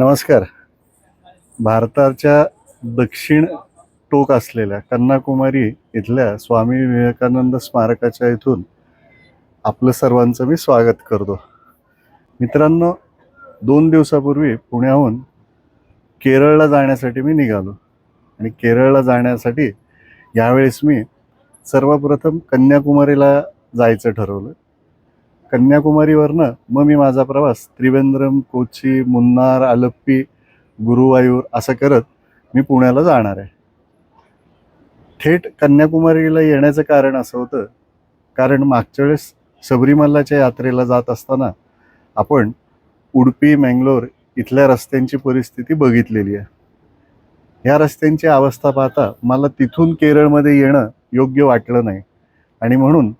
नमस्कार. भारताच्या दक्षिण टोक असलेल्या कन्याकुमारी इथल्या स्वामी विवेकानंद स्मारकाच्या इथून आपलं सर्वांचं मी स्वागत करतो. मित्रांनो दोन दिवसापूर्वी पुण्याहून केरळला जाण्यासाठी मी निघालो. आणि केरळला जाण्यासाठी यावेळेस मी सर्वप्रथम कन्याकुमारीला जायचं ठरवलं. कन्याकुमारीवरनं मग मी माझा प्रवास त्रिवेंद्रम कोची मुन्नार आलप्पी गुरुवायूर असं करत मी पुण्याला जाणार आहे. थेट कन्याकुमारीला येण्याचं कारण असं होतं कारण मागच्या वेळेस सबरीमल्लाच्या यात्रेला जात असताना आपण उडपी मँगलोर इथल्या रस्त्यांची परिस्थिती बघितलेली आहे. ह्या रस्त्यांची अवस्था पाहता मला तिथून केरळमध्ये येणं योग्य वाटलं नाही आणि म्हणून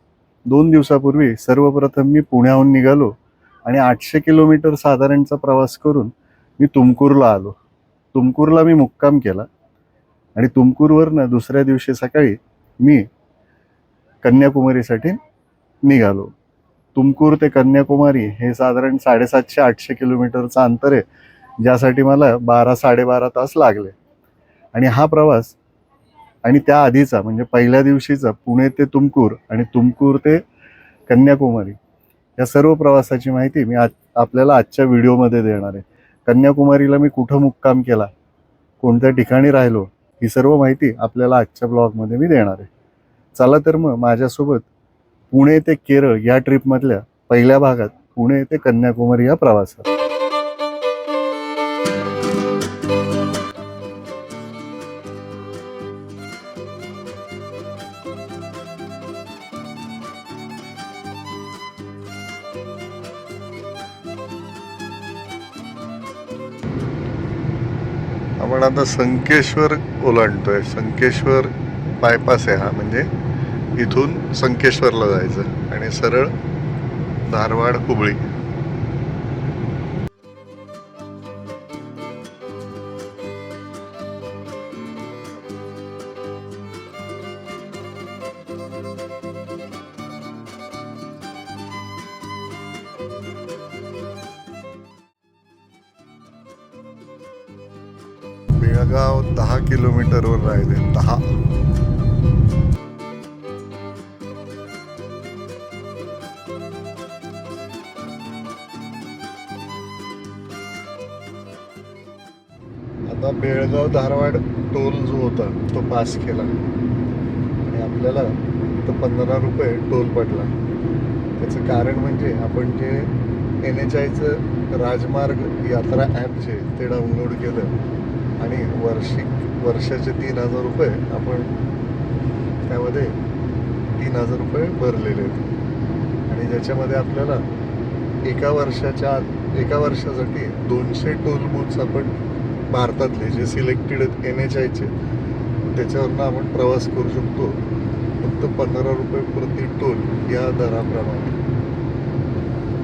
दोन दिवसापूर्वी सर्वप्रथम मी पुण्याहून निघालो आणि आठशे किलोमीटर साधारणचा प्रवास करून मी तुमकूरला आलो. तुमकूरला मी मुक्काम केला आणि तुमकूरवरनं दुसऱ्या दिवशी सकाळी मी कन्याकुमारीसाठी निघालो. तुमकूर ते कन्याकुमारी हे साधारण साडेसातशे आठशे किलोमीटरचं अंतर आहे ज्यासाठी मला बारा साडेबारा तास लागले. आणि हा प्रवास आणि त्या आधीचा म्हणजे पहिल्या दिवशीचा पुणे ते तुमकूर आणि तुमकूर ते कन्याकुमारी या सर्व प्रवासाची माहिती मी आज आपल्याला आजच्या व्हिडिओमध्ये देणार आहे. कन्याकुमारीला मी कुठं मुक्काम केला कोणत्या ठिकाणी राहिलो ही सर्व माहिती आपल्याला आजच्या ब्लॉगमध्ये मी देणार आहे. चला तर मग माझ्यासोबत पुणे ते केरळ या ट्रिपमधल्या पहिल्या भागात पुणे ते कन्याकुमारी या प्रवासात. आपण आता संकेश्वर ओलांडतोय. संकेश्वर बायपास आहे हा. म्हणजे इथून संकेश्वरला जायचं. आणि सरळ धारवाड हुबळी आता बेळगाव धारवाड टोल जो होता तो पास केला. आणि आपल्याला इथं पंधरा रुपये टोल पडला. त्याचं कारण म्हणजे आपण जे एन एच आयचं राजमार्ग यात्रा ॲप जे ते डाउनलोड केलं. आणि वर्षिक वर्षाचे तीन हजार रुपये आपण त्यामध्ये तीन हजार रुपये भरलेले आहेत. आणि ज्याच्यामध्ये आपल्याला एका वर्षाच्या आत एका वर्षासाठी दोनशे टोल बूथ्स आपण भारतातले जे सिलेक्टेड आहेत एन एच आयचे त्याच्यावरनं आपण प्रवास करू शकतो. फक्त पंधरा रुपये प्रति टोल या दराप्रमाणे.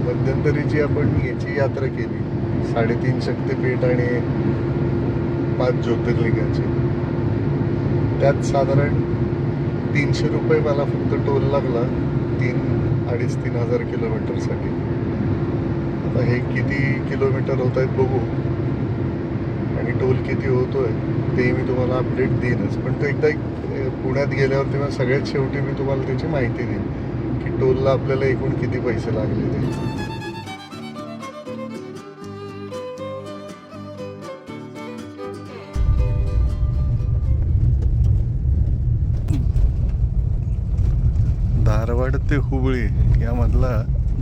मध्यंतरी जी आपण याची यात्रा केली साडेतीन शक्तीपीठ आणि पाच ज्योतिर्लिंगाचे. त्यात साधारण तीनशे रुपये मला फक्त टोल लागला तीन अडीच तीन हजार किलोमीटरसाठी. आता हे किती किलोमीटर होत आहेत बघू. टोल किती होतोय ते मी तुम्हाला अपडेट देईनच. पण तो एकदा एक पुण्यात गेल्यावर तेव्हा सगळ्यात शेवटी मी तुम्हाला त्याची माहिती देईन की टोलला आपल्याला एकूण किती पैसे लागले ते. धारवाड ते हुबळी यामधला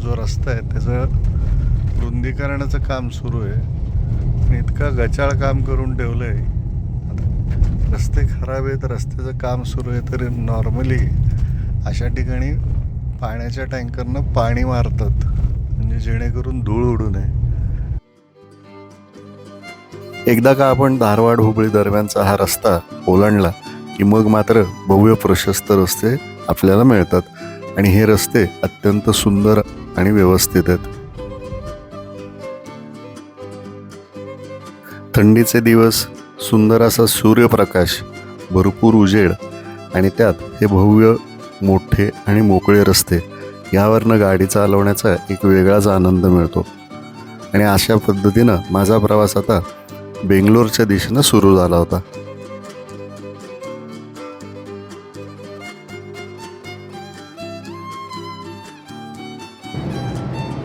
जो रस्ता आहे त्याचं रुंदीकरणाचं काम सुरू आहे. आणि इतका गचाळ काम करून ठेवलं आहे आता रस्ते खराब आहेत रस्त्याचं काम सुरू आहे तरी नॉर्मली अशा ठिकाणी पाण्याच्या टँकरनं पाणी मारतात. म्हणजे जेणेकरून धूळ उडू नये. एकदा का आपण धारवाड हुबळी दरम्यानचा हा रस्ता ओलांडला की मग मात्र भव्य प्रशस्त रस्ते आपल्याला मिळतात. आणि हे रस्ते अत्यंत सुंदर आणि व्यवस्थित आहेत. थंडीचे दिवस सुंदर असा सूर्यप्रकाश भरपूर उजेड आणि त्यात हे भव्य मोठे आणि मोकळे रस्ते यावरनं गाडी चालवण्याचा एक वेगळाच आनंद मिळतो. आणि अशा पद्धतीनं माझा प्रवास आता बेंगलोरच्या दिशेनं सुरू झाला होता.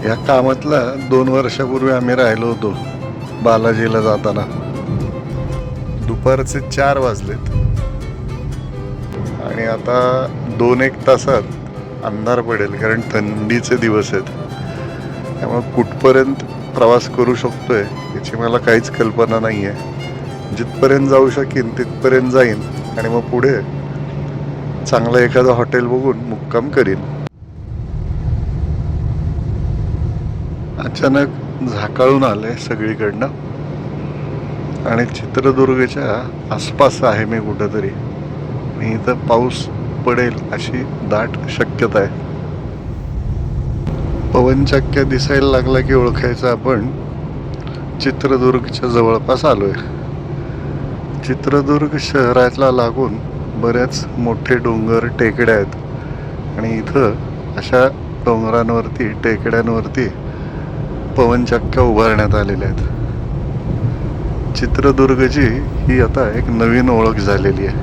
या कामातला दोन वर्षापूर्वी आम्ही राहिलो होतो. बालाजीला जाताना. दुपारचे चार वाजलेत. आणि आता दोन एक तासात अंधार पडेल कारण थंडीचे दिवस आहेत. त्यामुळे कुठपर्यंत प्रवास करू शकतोय याची मला काहीच कल्पना नाही आहे जिथपर्यंत जाऊ शकेन तिथपर्यंत जाईन. आणि मग पुढे चांगलं एखादं हॉटेल बघून मुक्काम करीन. अचानक झाकाळून आले सगळीकडनं. आणि चित्रदुर्गच्या आसपास आहे मी कुठंतरी. आणि इथं पाऊस पडेल अशी दाट शक्यता आहे. पवनचक्क्या दिसायला लागला की ओळखायचं आपण चित्रदुर्गच्या जवळपास आलो आहे चित्रदुर्ग शहराला लागून बऱ्याच मोठे डोंगर टेकड्या आहेत. आणि इथं अशा डोंगरांवरती टेकड्यांवरती पवनचक्क्या उभारण्यात आलेल्या आहेत. चित्रदुर्गची ही आता एक नवीन ओळख झालेली आहे.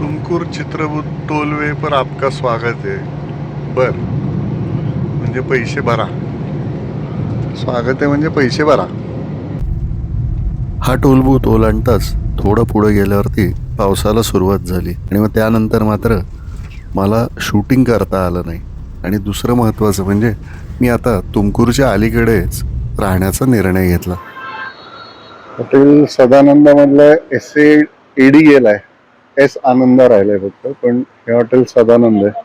तुमकूर चित्रबुद्ध टोलवे पर आपका स्वागत आहे बर. म्हणजे पैसे भरा. स्वागत आहे म्हणजे पैसे भरा. हा टोलबूथ ओलांडताच थोडं पुढे गेल्यावरती पावसाला सुरुवात झाली. आणि मग त्यानंतर मात्र मला शूटिंग करता आलं नाही. आणि दुसरं महत्त्वाचं म्हणजे मी आता तुमकूरच्या अलीकडेच राहण्याचा निर्णय घेतला. हॉटेल सदानंदामधलं एस ए एडी गेलाय. एस आनंद राहिलाय फक्त पण हे हॉटेल सदानंद आहे.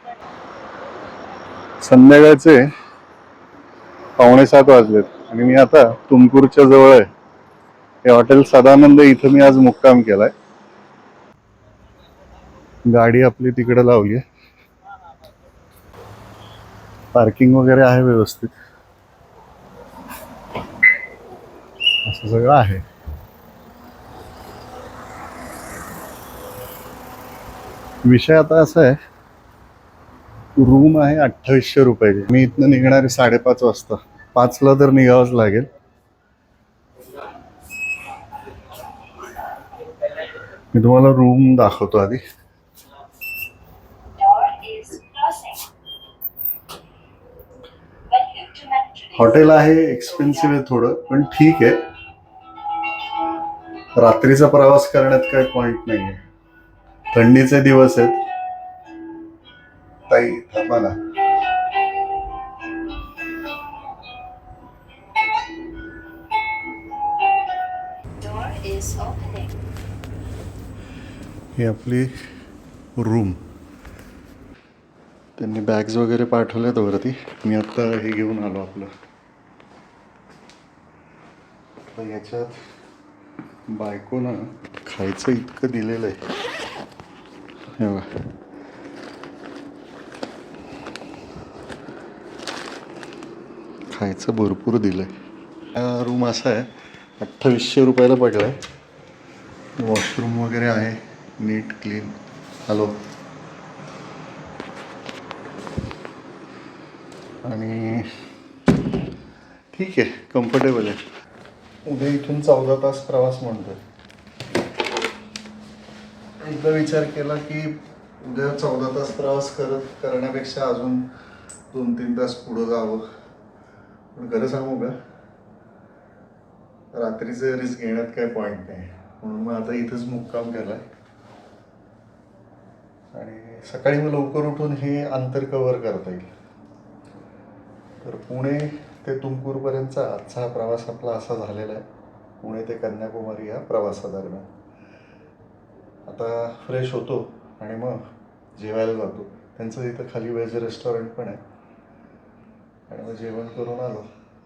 संध्याकाळचे पावणे सात वाजलेत आणि मी आता तुमकूरच्या जवळ आहे. हे हॉटेल सदानंद इथं मी आज मुक्काम केलाय. गाडी आपली तिकडे लावली आहे. पार्किंग वगैरे आहे व्यवस्थित. असं सगळं आहे. विषय आता असा आहे. रूम आहे अठ्ठावीसशे रुपयाची. मी इथनं निघणारे साडेपाच वाजता. पाचला तर निघावंच लागेल. मी तुम्हाला रूम दाखवतो आधी. हॉटेल आहे एक्सपेन्सिव्ह आहे थोडं पण ठीक आहे. रात्रीचा प्रवास करण्यात काही पॉइंट नाही आहे थंडीचे दिवस आहेत. ताई थांबा ना. ही आपली रूम त्यांनी बॅग्स वगैरे पाठवल्यात वरती. मी आत्ता हे घेऊन आलो आपलं. आता याच्यात बायकोनं खायचं इतकं दिलेलं आहे हे बघा. खायचं भरपूर दिलं आहे हा रूम असा आहे. अठ्ठावीसशे रुपयाला पडला आहे वॉशरूम वगैरे आहे. नीट क्लीन हॅलो आणि ठीक आहे. कम्फर्टेबल आहे. उद्या इथून चौदा तास प्रवास म्हणतोय. एकदा विचार केला की उद्या चौदा तास प्रवास करत करण्यापेक्षा अजून दोन तीन तास पुढं जावं. पण खरं सांगू का रात्रीचं रिस्क घेण्यात काही पॉईंट नाही. म्हणून मग आता इथंच मुक्काम केलाय. आणि सकाळी मग लवकर उठून हे अंतर कव्हर करता येईल. तर पुणे ते तुमकूरपर्यंतचा आजचा हा प्रवास आपला असा झालेला आहे. पुणे ते कन्याकुमारी या प्रवासादरम्यान. आता फ्रेश होतो आणि मग जेवायला जातो. त्यांचं इथं खाली व्हेज रेस्टॉरंट पण आहे. आणि मग जेवण करून आलो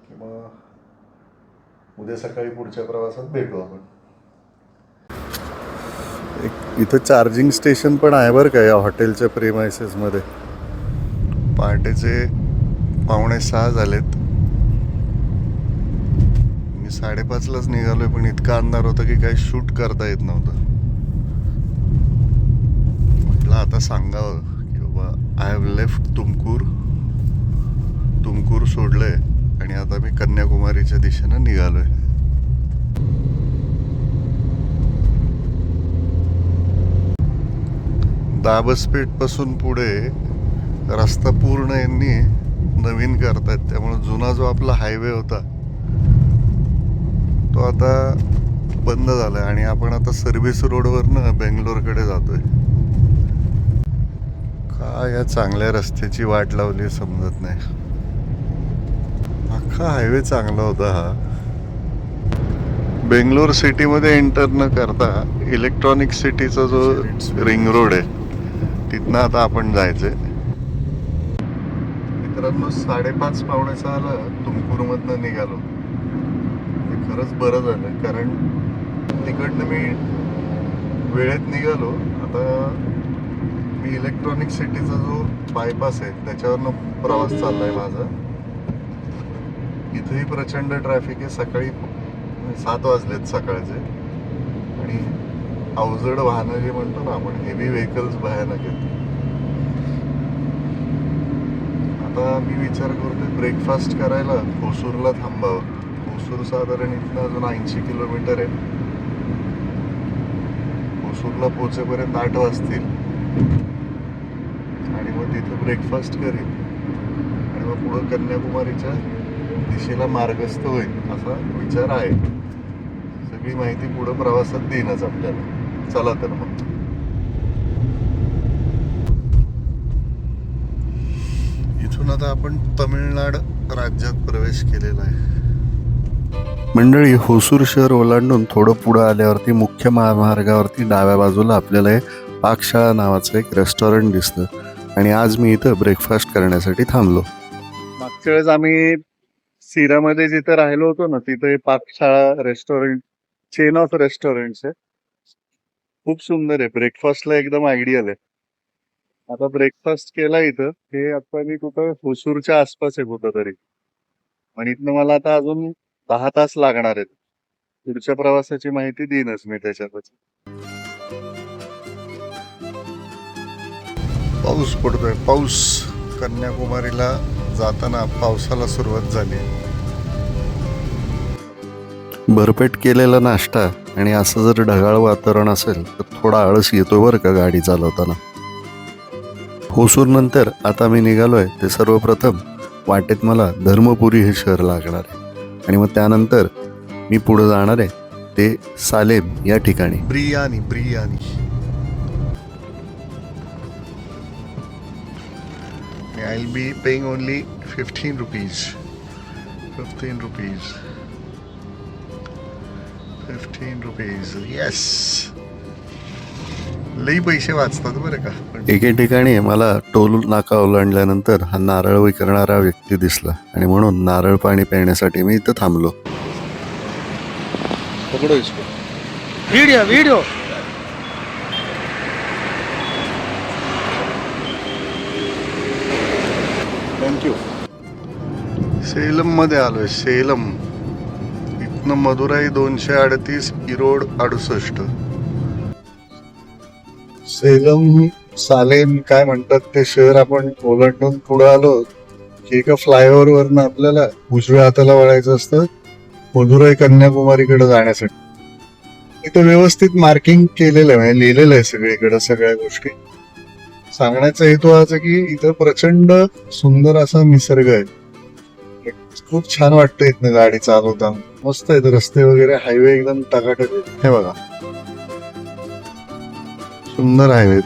की मग उद्या सकाळी पुढच्या प्रवासात भेटू आपण. एक इथं चार्जिंग स्टेशन पण आहे बरं का या हॉटेलच्या प्रेमायसेसमध्ये पहाटेचे पावणे सहा झालेत. मी साडेपाचलाच निघालोय पण इतका अंधार होता की काही शूट करता येत नव्हतं. म्हटलं आता सांगावं की बाबा I have left Tumkur. Tumkur सोडलंय आणि आता मी कन्याकुमारीच्या दिशेनं निघालोय. दाबसपेठपासून पुढे रस्ता पूर्ण यांनी नवीन करतायत. त्यामुळे जुना जो आपला हायवे होता तो आता बंद झालाय आणि आपण आता सर्व्हिस रोडवरनं बेंगलोरकडे जातोय. का या चांगल्या रस्त्याची वाट लावली समजत नाही. अख्खा हायवे चांगला होता हा. बेंगलोर सिटीमध्ये एंटर न करता इलेक्ट्रॉनिक सिटीचा जो रिंग रोड आहे तिथनं आता आपण जायचंय. मित्रांनो साडेपाच पावणे सहाला तुमकुरमधनं निघालो. खरंच बरं झालं कारण तिकडनं मी वेळेत निघालो. आता मी इलेक्ट्रॉनिक सिटीचा जो बायपास आहे त्याच्यावरनं प्रवास चालला आहे माझा. इथेही प्रचंड ट्रॅफिक आहे. सकाळी सात वाजलेत सकाळचे. आणि अवजड वाहनं जे म्हणतो ना आपण हेवी व्हेकल्स भयानक आहेत. आता मी विचार करतोय ब्रेकफास्ट करायला होसूरला थांबावं. होसूर साधारण इथनं अजून ऐंशी किलोमीटर आहे. होसूरला पोचेपर्यंत आठ वाजतील. आणि मग तिथं ब्रेकफास्ट करेल आणि मग पुढं कन्याकुमारीच्या दिशेला मार्गस्थ होईल असा विचार आहे. सगळी माहिती पुढं प्रवासात देईनच आपल्याला. चला तर मग. इथून आता आपण तमिळनाड राज्यात प्रवेश केलेला आहे. मंडळी होसूर शहर ओलांडून थोडं पुढं आल्यावरती मुख्य महामार्गावरती डाव्या बाजूला आपल्याला हे पाकशाळा नावाचं एक रेस्टॉरंट दिसतं. आणि आज मी इथं ब्रेकफास्ट करण्यासाठी थांबलो. मागच्या वेळेस आम्ही सिरामध्ये जिथं राहिलो होतो ना तिथे Pakashala restaurant chain of restaurant आहे. खूप सुंदर आहे. ब्रेकफास्टला एकदम आयडियल आहे. आता ब्रेकफास्ट केला इथं. हे आता मी कुठं होसूरच्या आसपास आहे कुठं तरी आणि इथनं मला आता अजून दहा तास लागणार आहेत. पुढच्या प्रवासाची माहिती देईनच मी त्याच्यातच. पाऊस पडतोय. पाऊस कन्याकुमारीला जाताना पावसाला सुरुवात झाली. भरपेट केलेला नाश्ता आणि असं जर ढगाळ वातावरण असेल तर थोडा आळस येतो बरं का गाडी चालवताना? होसूर नंतर आता मी निघालोय ते सर्वप्रथम वाटेत मला धर्मपुरी हे शहर लागणार आहे. आणि मग त्यानंतर मी पुढे जाणार आहे ते सालेब या ठिकाणी. Biryani biryani I will be paying only fifteen rupees fifteen rupees fifteen rupees yes लई पैसे वाचतात बरं का. एके ठिकाणी मला टोल नाका ओलांडल्यानंतर हा नारळ विकणारा व्यक्ती दिसला आणि म्हणून नारळ पाणी पिण्यासाठी मी इथं थांबलो. पकडो इसको. वीडियो वीडियो थँक्यू सेलममध्ये आलोय सेलम. इथनं मदुराई दोनशे अडतीस इरोड अडुसष्ट. सेलम सालेम काय म्हणतात ते शहर आपण ओलांडून पुढे आलो की एका फ्लायओव्हर वरनं आपल्याला उजव्या हाताला वळायचं असतं मधुराई कन्याकुमारीकडे जाण्यासाठी. इथं व्यवस्थित मार्किंग केलेलं आहे म्हणजे लिहिलेलं आहे सगळीकडे सगळ्या गोष्टी. सांगण्याचा हेतू हाच आहे की इथं प्रचंड सुंदर असा निसर्ग आहे. खूप छान वाटतं इथनं गाडी चालवताना. मस्त आहेत रस्ते वगैरे हायवे एकदम टकाटक. हे बघा. सुंदर हायवे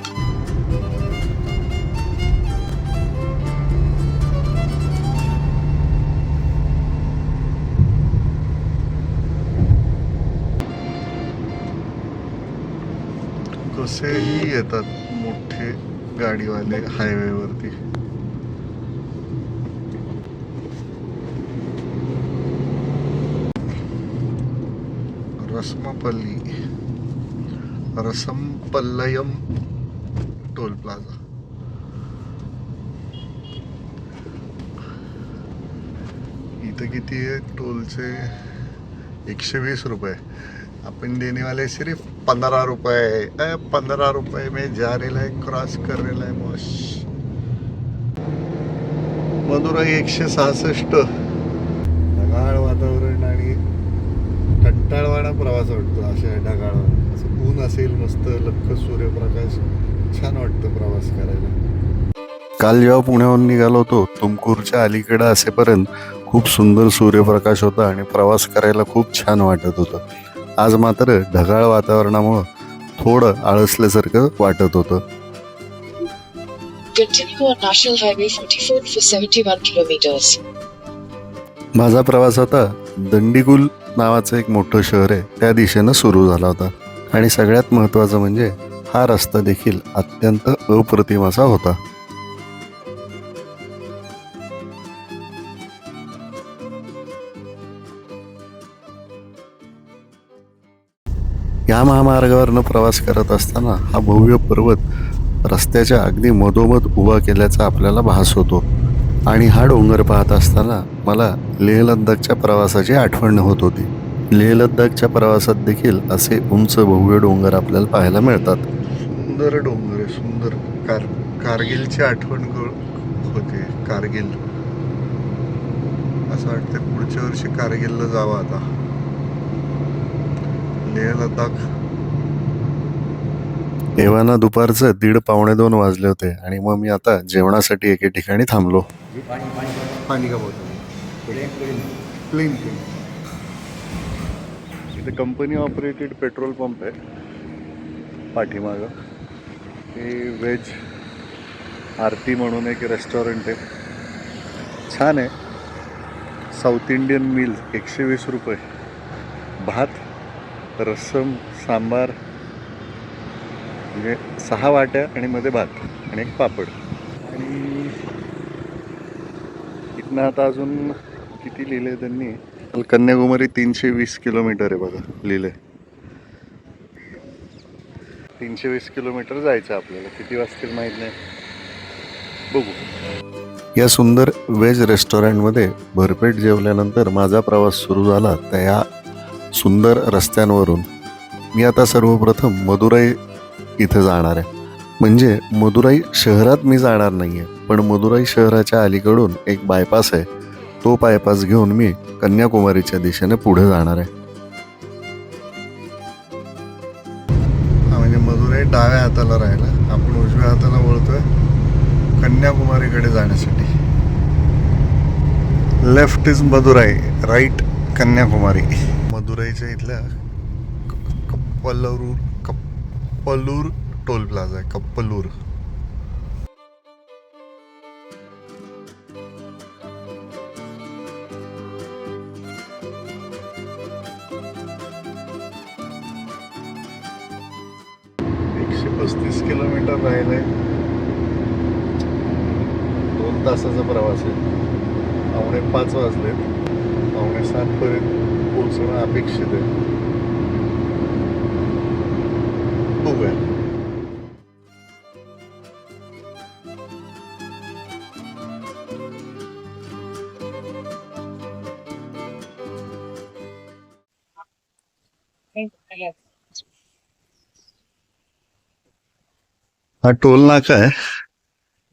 कसेही येतात मोठे गाडीवाले हायवेवरती रसमपल्ली. रसमपल्लयम टोल प्लाझा. इथं किती आहे? टोलचे एकशे वीस रुपये. अपन देने वाले सिर्फ पंद्रह रुपए ए, पंद्रह रुपए में जा रेला है क्रॉस कर रेला है बॉस मदुराई एकशे सहासष्ट. ढगाळ वातावरण आणि कंटाळवाणा प्रवास वाटतो. अशा ढगाळ ऊन असेल मस्त लख्ख सूर्यप्रकाश. छान वाटतं प्रवास करायला. काल जेव्हा पुण्याहून निघालो होतो तुमकूरच्या अलीकडे असेपर्यंत खूप सुंदर सूर्यप्रकाश होता आणि प्रवास करायला खूप छान वाटत होतं. आज मात्र ढगाळ वातावरणामुळं थोडं आळसल्यासारखं वाटत होतं. Continue on National Highway 44 for 71 kilometers. माझा प्रवास आता दंडीगुल नावाचं एक मोठं शहर आहे त्या दिशेनं सुरू झाला होता. आणि सगळ्यात महत्त्वाचं म्हणजे हा रस्ता देखील अत्यंत अप्रतिम असा होता. या महामार्गावरनं प्रवास करत असताना हा भव्य पर्वत रस्त्याच्या अगदी मधोमध उभा केल्याचा आपल्याला भास होतो. आणि हा डोंगर पाहत असताना मला लेह लद्दाखच्या प्रवासाची आठवण होत होती. लेह लद्दाखच्या प्रवासात देखील असे उंच भव्य डोंगर आपल्याला पाहायला मिळतात. सुंदर डोंगर आहे सुंदर. कार कारगिलची आठवण होते कारगिल. असं वाटतं पुढच्या वर्षी कारगिलला जावं आता. लेह लद्दाख. एव्हाना दुपारचं दीड पावणे दोन वाजले होते आणि मग मी आता जेवणासाठी एके ठिकाणी थांबलो. पाणी का बोलतो प्लेन प्लेन. इथे कंपनी ऑपरेटेड पेट्रोल पंप आहे पाठीमागं. हे व्हेज आरती म्हणून एक रेस्टॉरंट आहे छान आहे साऊथ इंडियन मील एकशे वीस रुपये. भात रस्सम सांबार म्हणजे सहा वाट्या आणि मध्ये भात आणि एक पापड. आणि इथनं आता अजून किती लिहिले त्यांनी? कन्याकुमारी तीनशे वीस किलोमीटर आहे बघा लिहिले. तीनशे वीस किलोमीटर जायचं आपल्याला. किती वाजतील माहीत नाही. बघू. या सुंदर व्हेज रेस्टॉरंटमध्ये भरपेट जेवल्यानंतर माझा प्रवास सुरू झाला त्या या सुंदर रस्त्यांवरून. मी आता सर्वप्रथम मदुराई इथे जाणार आहे. म्हणजे मदुराई शहरात मी जाणार नाही आहे पण मदुराई शहराच्या अलीकडून एक बायपास आहे. तो पायपास घेऊन मी कन्याकुमारीच्या दिशेने पुढे जाणार आहे. म्हणजे मदुराई डाव्या हाताला राहिला. आपण उजव्या हाताला वळतोय कन्याकुमारीकडे जाण्यासाठी. Left is Madurai right Kanyakumari. मदुराईच्या इथल्या कप्पलूर कप्पलूर टोल प्लाझा आहे कप्पलूर. पावणे पाच वाजले पावणे सात पर्यंत पोहोचणं अपेक्षित आहे. बघूया. हा टोल नाका आहे.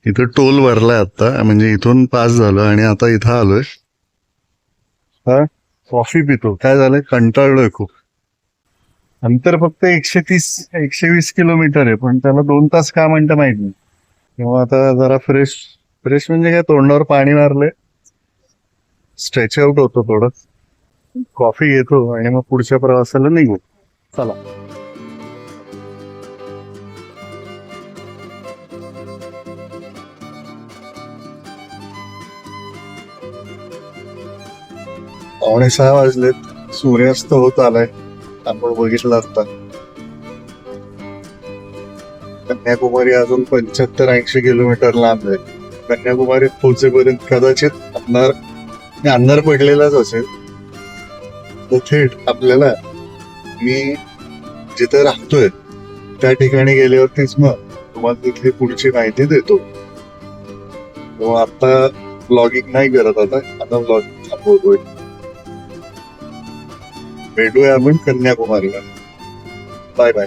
इथं टोल भरलाय आता म्हणजे इथून पास झालो आणि आता इथं आलोय. हा? कॉफी पितो. काय झालंय? कंटाळलोय खूप. अंतर फक्त एकशे तीस एकशे वीस किलोमीटर आहे पण त्याला दोन तास का म्हणतं माहीत नाही. किंवा आता जरा फ्रेश फ्रेश म्हणजे काय तोंडावर पाणी मारले स्ट्रेच आउट होतो थोडं. कॉफी घेतो आणि मग पुढच्या प्रवासाला निघू. चला. पावणे सहा वाजलेत. सूर्यास्त होत आलाय. आपण बघितलं असता कन्याकुमारी अजून पंच्याहत्तर ऐंशी किलोमीटर लांब आहे. कन्याकुमारीत पोहोचेपर्यंत कदाचित अंधार अंधार पडलेलाच असेल. तर थेट आपल्याला मी जिथे राहतोय त्या ठिकाणी गेल्यावरतीच मग तुम्हाला तिथली पुढची माहिती देतो. आता ब्लॉगिंग नाही करत आता आता ब्लॉगिंग थांबवतोय. भेटू एमन कन्याकुमारी बाय बाय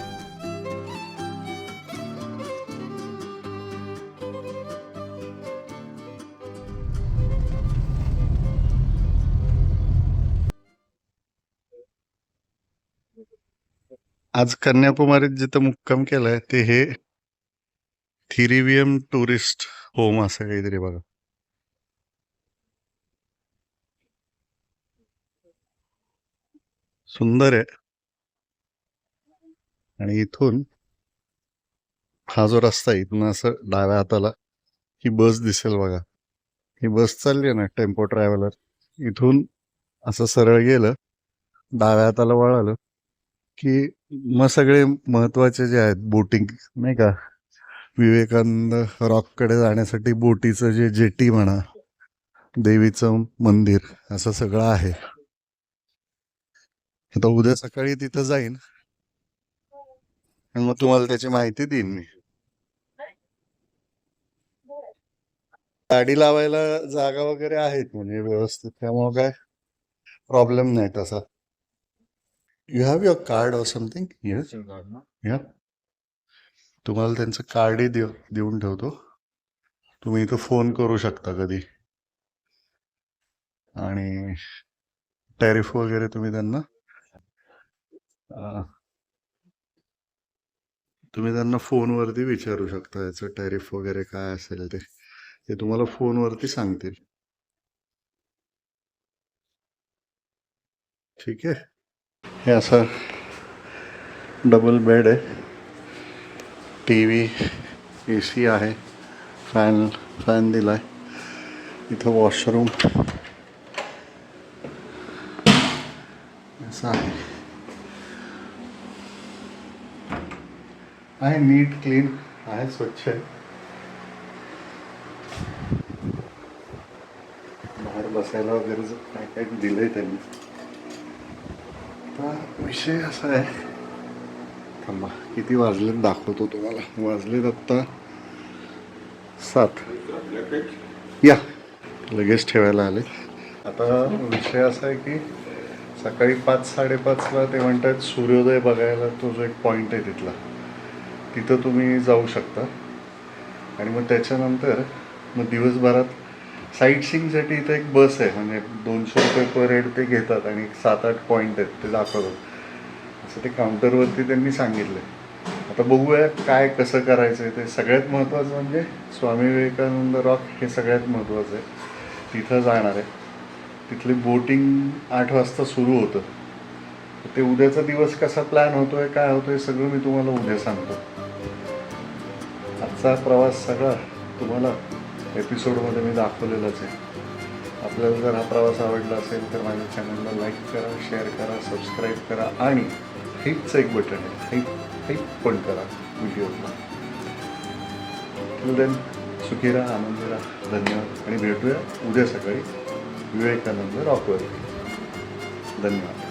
आज कन्याकुमारीत जिथं मुक्काम केलाय ते हे थिरिवियम टुरिस्ट होम असं काहीतरी बघा. सुंदर आहे. आणि इथून हा जो रस्ता आहे इथून असं डाव्या हाताला ही बस दिसेल बघा. ही बस चालली आहे ना टेम्पो ट्रॅव्हलर. इथून असं सरळ गेलं डाव्या हाताला वळालं की मग सगळे महत्त्वाचे जे आहेत बोटिंग नाही का? विवेकानंद रॉककडे जाण्यासाठी बोटीचं जे जेटी म्हणा देवीचं मंदिर असं सगळं आहे. आता उद्या सकाळी तिथं जाईन. आणि मग तुम्हाला त्याची माहिती देईन मी. गाडी लावायला जागा वगैरे आहेत म्हणजे व्यवस्थित. त्यामुळे काय प्रॉब्लेम नाही तसा. You have your card or something yes या तुम्हाला त्यांचं कार्डही देऊ देऊन ठेवतो. तुम्ही इथं फोन करू शकता कधी. आणि टॅरिफ वगैरे तुम्ही त्यांना तुम्ही त्यांना फोनवरती विचारू शकता याचं टॅरिफ वगैरे काय असेल ते. ते तुम्हाला फोनवरती सांगतील. ठीक आहे? हे असं डबल बेड आहे. टी व्ही ए सी आहे. फॅन फॅन दिला आहे इथं वॉशरूम असं आहे. आहे नीट क्लीन आहे स्वच्छ आहे बाहेर बसायला वगैरे जर काय काय दिलंय त्यांनी. आता विषय असा आहे. थांबा किती वाजलेत दाखवतो तुम्हाला. वाजलेत आत्ता सात. या लगेच ठेवायला आले. आता विषय असा आहे की सकाळी पाच साडेपाचला ते म्हणतात सूर्योदय बघायला तो जो एक पॉईंट आहे तिथला. तिथं तुम्ही जाऊ शकता. आणि मग त्याच्यानंतर मग दिवसभरात साईट सीईंगसाठी इथं एक बस आहे. म्हणजे दोनशे रुपये पर हेड ते घेतात आणि सात आठ पॉईंट आहेत ते दाखवतात. असं ते काउंटरवरती त्यांनी सांगितलं आता बघूया काय कसं करायचं आहे ते. सगळ्यात महत्त्वाचं म्हणजे स्वामी विवेकानंद रॉक हे सगळ्यात महत्त्वाचं आहे. तिथं जाणार आहे. तिथली बोटिंग आठ वाजता सुरू होतं. ते उद्याचा दिवस कसा प्लॅन होतोय काय होतोय सगळं मी तुम्हाला उद्या सांगतो. आजचा प्रवास सगळा तुम्हाला एपिसोडमध्ये मी दाखवलेलाच आहे. आपल्याला जर हा प्रवास आवडला असेल तर माझ्या चॅनलला लाईक करा शेअर करा सबस्क्राईब करा आणि हेच एक बटन आहे. हेच हेच पण करा व्हिडिओला देन सुखी राहा आनंदी राहा. धन्यवाद. आणि भेटूया उद्या सकाळी विवेकानंद रॉकवरती. धन्यवाद.